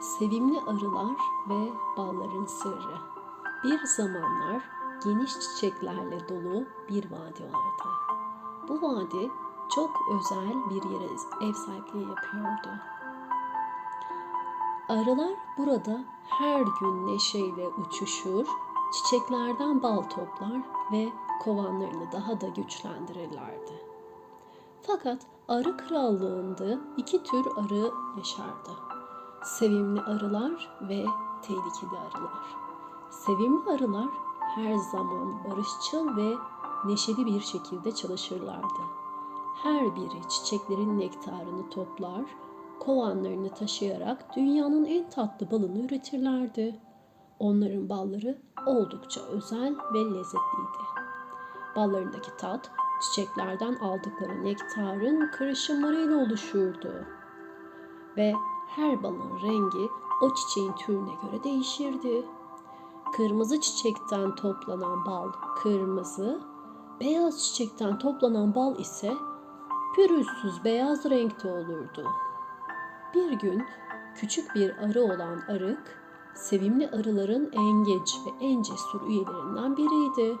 Sevimli arılar ve balların sırrı. Bir zamanlar geniş çiçeklerle dolu bir vadi vardı. Bu vadi çok özel bir yere ev sahipliği yapıyordu. Arılar burada her gün neşeyle uçuşur, çiçeklerden bal toplar ve kovanlarını daha da güçlendirirlerdi. Fakat arı krallığında iki tür arı yaşardı. Sevimli arılar ve tehlikeli arılar. Sevimli arılar her zaman barışçıl ve neşeli bir şekilde çalışırlardı. Her biri çiçeklerin nektarını toplar, kovanlarını taşıyarak dünyanın en tatlı balını üretirlerdi. Onların balları oldukça özel ve lezzetliydi. Ballarındaki tat çiçeklerden aldıkları nektarın karışımlarıyla oluşurdu. Ve her balın rengi o çiçeğin türüne göre değişirdi. Kırmızı çiçekten toplanan bal kırmızı, beyaz çiçekten toplanan bal ise pürüzsüz beyaz renkte olurdu. Bir gün küçük bir arı olan arık, sevimli arıların en genç ve en cesur üyelerinden biriydi.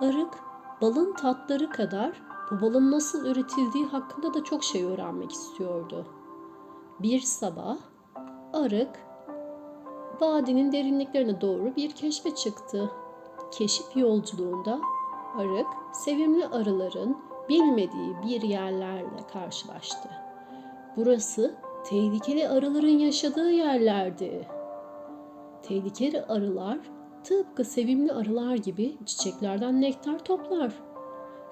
Arık, balın tatları kadar bu balın nasıl üretildiği hakkında da çok şey öğrenmek istiyordu. Bir sabah arık vadinin derinliklerine doğru bir keşfe çıktı. Keşif yolculuğunda arık sevimli arıların bilmediği bir yerlerle karşılaştı. Burası tehlikeli arıların yaşadığı yerlerdi. Tehlikeli arılar tıpkı sevimli arılar gibi çiçeklerden nektar toplar.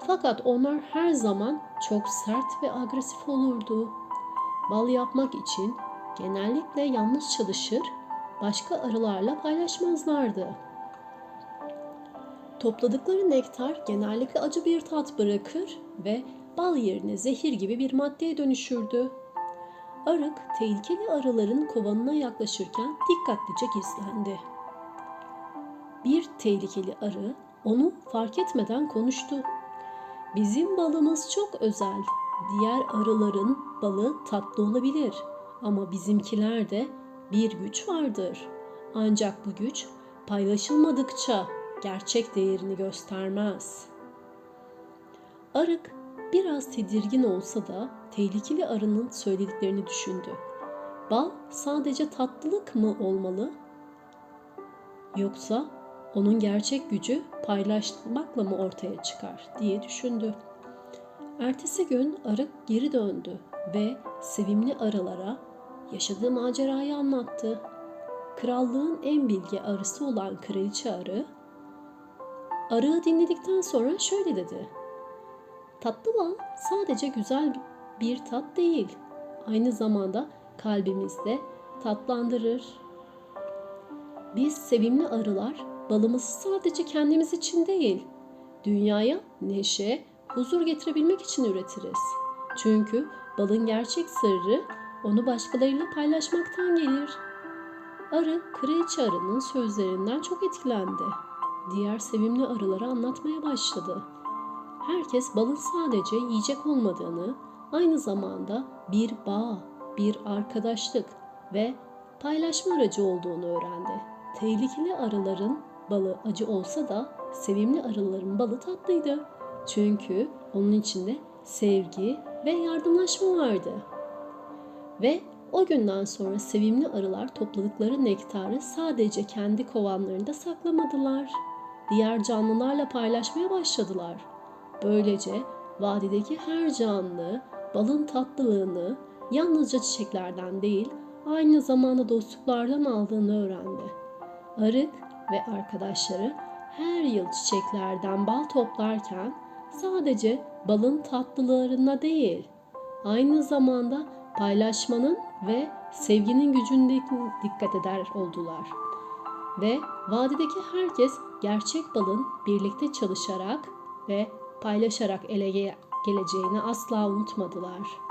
Fakat onlar her zaman çok sert ve agresif olurdu. Bal yapmak için genellikle yalnız çalışır, başka arılarla paylaşmazlardı. Topladıkları nektar genellikle acı bir tat bırakır ve bal yerine zehir gibi bir maddeye dönüşürdü. Arık tehlikeli arıların kovanına yaklaşırken dikkatlice gizlendi. Bir tehlikeli arı onu fark etmeden konuştu. Bizim balımız çok özel. Diğer arıların balı tatlı olabilir ama bizimkilerde bir güç vardır. Ancak bu güç paylaşılmadıkça gerçek değerini göstermez. Arık biraz tedirgin olsa da tehlikeli arının söylediklerini düşündü. Bal sadece tatlılık mı olmalı? Yoksa onun gerçek gücü paylaşmakla mı ortaya çıkar diye düşündü. Ertesi gün arık geri döndü ve sevimli arılara yaşadığı macerayı anlattı. Krallığın en bilge arısı olan kraliçe arı, arığı dinledikten sonra şöyle dedi. Tatlı bal sadece güzel bir tat değil, aynı zamanda kalbimizde tatlandırır. Biz sevimli arılar balımızı sadece kendimiz için değil, dünyaya neşe, huzur getirebilmek için üretiriz. Çünkü balın gerçek sırrı onu başkalarıyla paylaşmaktan gelir. Arı, kraliçe arının sözlerinden çok etkilendi. Diğer sevimli arılara anlatmaya başladı. Herkes balın sadece yiyecek olmadığını, aynı zamanda bir bağ, bir arkadaşlık ve paylaşma aracı olduğunu öğrendi. Tehlikeli arıların balı acı olsa da sevimli arıların balı tatlıydı. Çünkü onun içinde sevgi ve yardımlaşma vardı. Ve o günden sonra sevimli arılar topladıkları nektarı sadece kendi kovanlarında saklamadılar. Diğer canlılarla paylaşmaya başladılar. Böylece vadideki her canlı balın tatlılığını yalnızca çiçeklerden değil, aynı zamanda dostluklardan aldığını öğrendi. Arık ve arkadaşları her yıl çiçeklerden bal toplarken sadece balın tatlılığına değil, aynı zamanda paylaşmanın ve sevginin gücüne dikkat eder oldular. Ve vadideki herkes gerçek balın birlikte çalışarak ve paylaşarak ele geleceğini asla unutmadılar.''